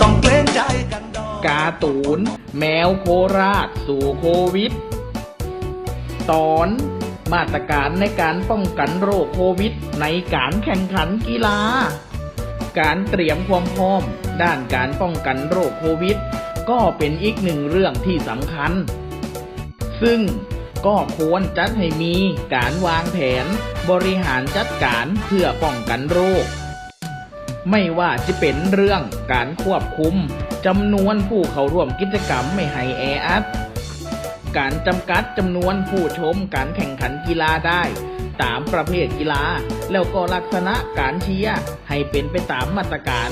ต้องเกรงใจกันดอกกาตูน แมวโคราชสู่โควิด ตอนมาตรการในการป้องกันโรคโควิด ในการแข่งขันกีฬา การเตรียมความพร้อม ด้านการป้องกันโรคโควิด ก็เป็นอีกหนึ่งเรื่องที่สำคัญ ซึ่งก็ควรจัดให้มีการวางแผน บริหารจัดการเพื่อป้องกันโรค ไม่ว่าจะเป็นเรื่องการควบคุมจำนวนผู้เข้าร่วมกิจกรรมไม่ให้แออัด การจำกัดจำนวนผู้ชมการแข่งขันกีฬาได้ ตามประเภทกีฬา แล้วก็ลักษณะการเชียร์ให้เป็นไปตามมาตรการ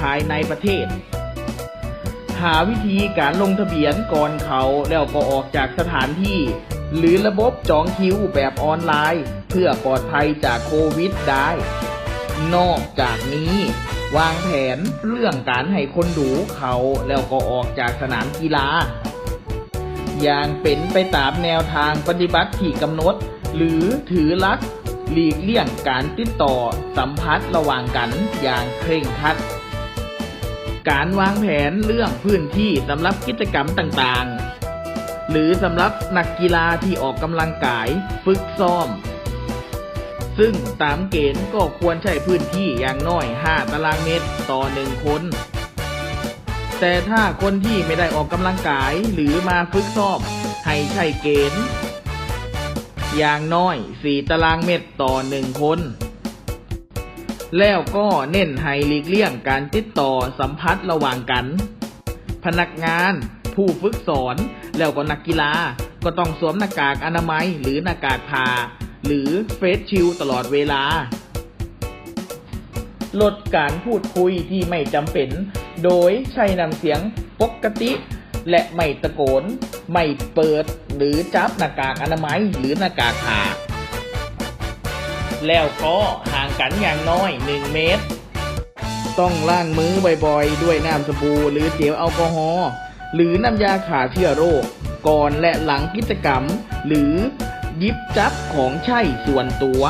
ภายในประเทศ หาวิธีการลงทะเบียนก่อนเขาแล้วก็ออกจากสถานที่ หรือระบบจองคิวแบบออนไลน์ เพื่อปลอดภัยจากโควิดได้ นอกจากนี้ วางแผนเรื่องการให้คนดูเขาแล้วก็ออกจากสนามกีฬา อย่างเป็นไปตามแนวทางปฏิบัติที่กำหนด หรือถือลักหลีกเลี่ยงการติดต่อสัมพัทธ์ระหว่างกันอย่างเคร่งครัด การวางแผนเรื่องพื้นที่สำหรับกิจกรรมต่างๆ หรือสำหรับนักกีฬาที่ออกกำลังกาย ฝึกซ้อม ซึ่งตามเกณฑ์ก็ควรใช้พื้นที่อย่างน้อย 5 ตารางเมตรต่อหนึ่งคน แต่ถ้าคนที่ไม่ได้ออกกำลังกายหรือมาฝึกซ้อมให้ใช้เกณฑ์ อย่างน้อย 4 ตารางเมตรต่อหนึ่งคน แล้วก็เน้นให้หลีกเลี่ยงการติดต่อสัมพัทธ์ระหว่างกัน พนักงาน ผู้ฝึกสอน แล้วก็นักกีฬาก็ต้องสวมหน้ากากอนามัยหรือหน้ากากผ้า หรือเฟสชิลตลอดเวลา ลดการพูดคุยที่ไม่จำเป็น โดยใช้น้ำเสียงปกติ และไม่ตะโกน ไม่เปิดหรือจับหน้ากากอนามัยหรือหน้ากากผ้าแล้วก็ห่างกันอย่างน้อย 1 เมตร ต้องล้างมือบ่อยๆ ด้วยน้ำสบู่หรือเจลแอลกอฮอล์หรือน้ำยาฆ่าเชื้อโรค ก่อนและหลังกิจกรรม หรือ ยิบจับของใช้ส่วนตัว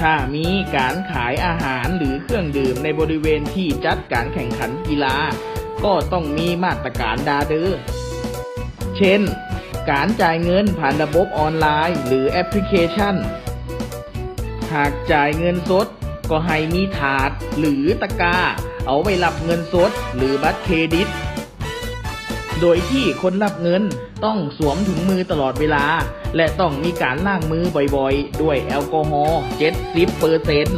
ถ้ามีการขายอาหารหรือเครื่องดื่มในบริเวณที่จัดการแข่งขันกีฬา ก็ต้องมีมาตรการดาเดอร์เช่น การจ่ายเงินผ่านระบบออนไลน์หรือแอปพลิเคชัน หากจ่ายเงินสดก็ให้มีถาดหรือตะกร้าเอาไว้รับเงินสดหรือบัตรเครดิต โดยที่คนรับเงินต้องสวมถุงมือตลอดเวลา และต้องมีการล้างมือบ่อยๆ ด้วยแอลกอฮอล์70เปอร์เซ็น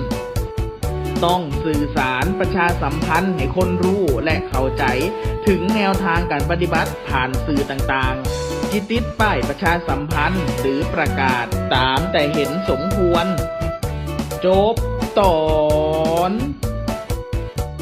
ต้องสื่อสารประชาสัมพันธ์ให้คนรู้และเข้าใจ ถึงแนวทางการปฏิบัติผ่านสื่อต่างๆที่ติดป้ายประชาสัมพันธ์หรือประกาศตามแต่เห็นสมควร จบตอน